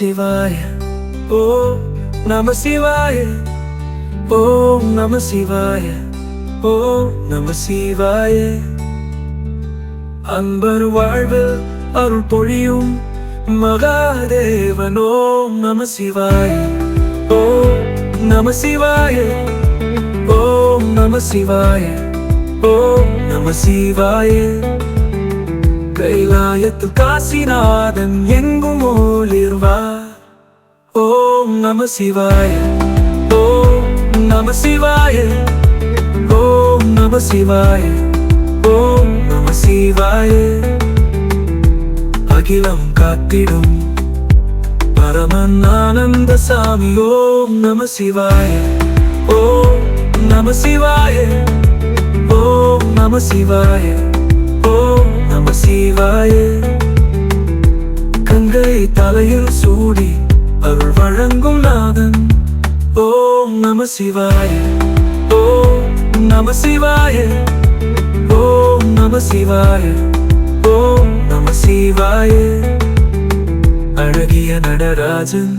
சிவாய. ஓ நம சிவாய. ஓம் நம சிவாய. ஓ நம சிவாய. அன்பர் வாழ்வில் அருள் பொழியும் மகாதேவன். ஓம் நம சிவாய. ஓ நம சிவாய. ஓம் நம சிவாய. ஓம் நம சிவாய. கைலாயத்து காசிநாதன் எங்கும் ஒளிர்வார் ஓம் நம சிவாய. ஓம் நம சிவாய. ஓம் நம சிவாய. ஓம் நம சிவாய. அகிலம் காத்திடும். பரமன் ஆனந்த சாமி ஓம் நம சிவாய. ஓம் நம சிவாய. ஓம் நம சிவாய. ஓம் நம சிவாய. வழங்கும் நாதன் ஓம் நம சிவாய ஓம் நம சிவாய ஓம் நம சிவாய ஓம் நம சிவாய அழகிய நடராஜன்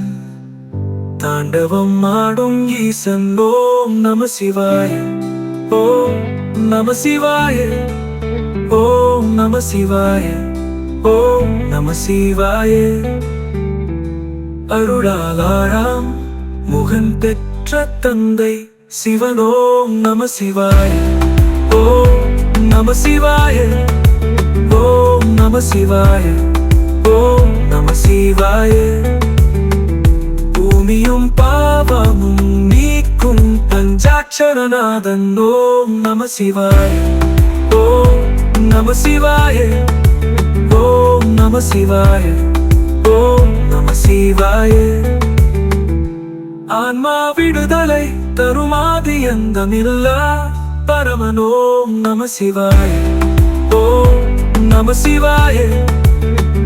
தாண்டவம் ஆடும் ஈசன் ஓம் நம சிவாய ஓம் நம சிவாய ஓம் நம சிவாய ஓம் நம சிவாய அருளாளாராம் முகன் பெற்ற தந்தை சிவனோம் நம சிவாய. ஓம் நம சிவாய. ஓம் நம சிவாய. ஓம் நம சிவாய. பூமியும் பாவமும் நீக்கும் பஞ்சாட்சரநாதன் ஓம் நம சிவாய. ஓம் நம சிவாய. ஓம் நம சிவாய. சிவாய. ஆன்மா விடுதலை தருமாதி எந்தமில்லா பரமன் ஓம் நம சிவாய. ஓம் நம சிவாய.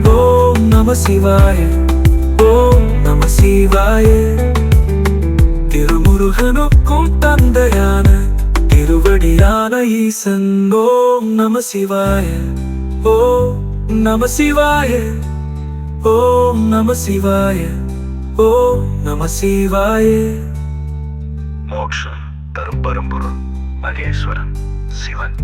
ஓம் நம சிவாய. ஓம் நம சிவாய. திருமுருகனுக்கும் தந்தையான திருவடியான ஈசன். ஓம் நம சிவாய. ஓம் நம சிவாய. ஓம் நம சிவாய ஓம் நம சிவாய. மோட்சம் தரும் பரம்பொருள் மகேஸ்வரன் சிவன்.